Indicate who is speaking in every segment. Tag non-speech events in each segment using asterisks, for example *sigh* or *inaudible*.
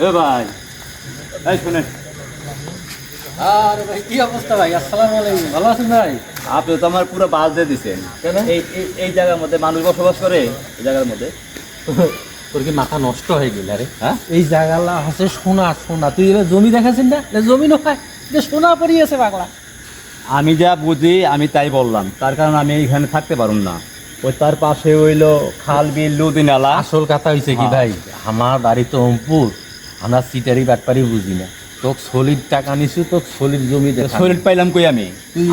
Speaker 1: এ ভাই এই শুনেন।
Speaker 2: আরে ভাই কি অবস্থা ভাই? আসসালামু আলাইকুম। ভালো আছেন ভাই?
Speaker 1: আপনি তো আমার পুরো বাস দিয়ে দিচ্ছেন
Speaker 2: কেন?
Speaker 1: এই এই- জায়গার মধ্যে মানুষ বসবাস করে? এই জায়গার মধ্যে? *laughs*
Speaker 2: তোর কি মাথা নষ্ট হয়ে গেল আরে
Speaker 1: হ্যাঁ?
Speaker 2: এই জায়গালা হচ্ছে সোনা সোনা। তুই এবার জমি দেখাচ্ছেন না? জমি নয় এটা সোনা পড়িয়েছে পাগলা।
Speaker 1: আমি যা বুঝি আমি তাই বললাম। তার কারণ আমি এইখানে থাকতে পারুম না। ওই তার পাশে হইল খাল বিল নদী নালা।
Speaker 2: আসল কথা হয়েছে কি
Speaker 1: হ্যাঁ।
Speaker 2: ভাই? আমার বাড়ি তো অম্পুর। আমরা সিটারি বাটপারি বুঝি না। তোকে সলিড টাকা নিছু তোকে সলিড জমি দেখা
Speaker 1: শরীর পাইলাম কই আমি?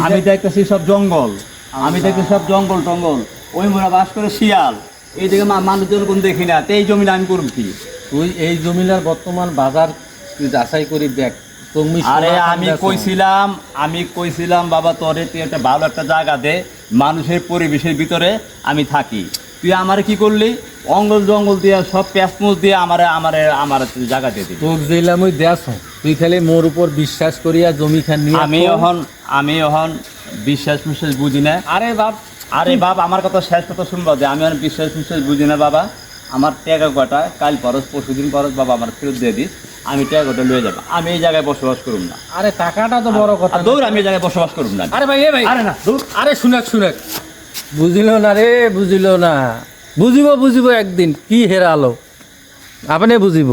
Speaker 1: আমি দেখতেছি সব জঙ্গল। আমি দেখতেছি সব জঙ্গল টঙ্গল। ওই মোরা বাস করে শিয়াল। এই দিকে মানুষজন কোন দেখি না তো এই জমিটা আমি করব কি?
Speaker 2: তুই এই জমিলার বর্তমান বাজার তুই যাচাই করি দেখ। তুমি
Speaker 1: আরে আমি। কইছিলাম আমি কইছিলাম বাবা তোরে তুই একটা ভালো একটা জায়গা দে। মানুষের পরিবেশের ভিতরে আমি থাকি। তুই আমারে কি করলি? অঙ্গল জঙ্গল দিয়ে সব প্যাসমুচ দিয়ে আমারে আমারে আমার জায়গা দিয়ে দিলি।
Speaker 2: তোক যেলাম ওই দেশ তুই খালি মোর উপর বিশ্বাস করিয়া জমি খান নিয়ে
Speaker 1: আমি এখন আমি এখন বিশ্বাস মিশ্বাস বুঝি না।
Speaker 2: আরে বাপ
Speaker 1: আরে বাপ আমার কথা শেষ কথা শুনবা যে আমি আর বিশ্বাস বিশ্বাস বুঝি না বাবা। আমার টাকা কটা কাল পরশ পরশু দিন পরশ বাবা আমার ফেরত দিয়ে দিস। আমি টাকা কটা লয়ে যাব। আমি এই জায়গায় বসবাস করুম না।
Speaker 2: আরে টাকাটা তো বড় কথা
Speaker 1: দৌড় আমি এই জায়গায় বসবাস করুম না।
Speaker 2: আরে ভাই এ ভাই।
Speaker 1: আরে না দৌড়।
Speaker 2: আরে শুনাক শুনাক বুঝিল না রে বুঝিল না। বুঝিব বুঝিব একদিন কি হেরালো আপনি বুঝিব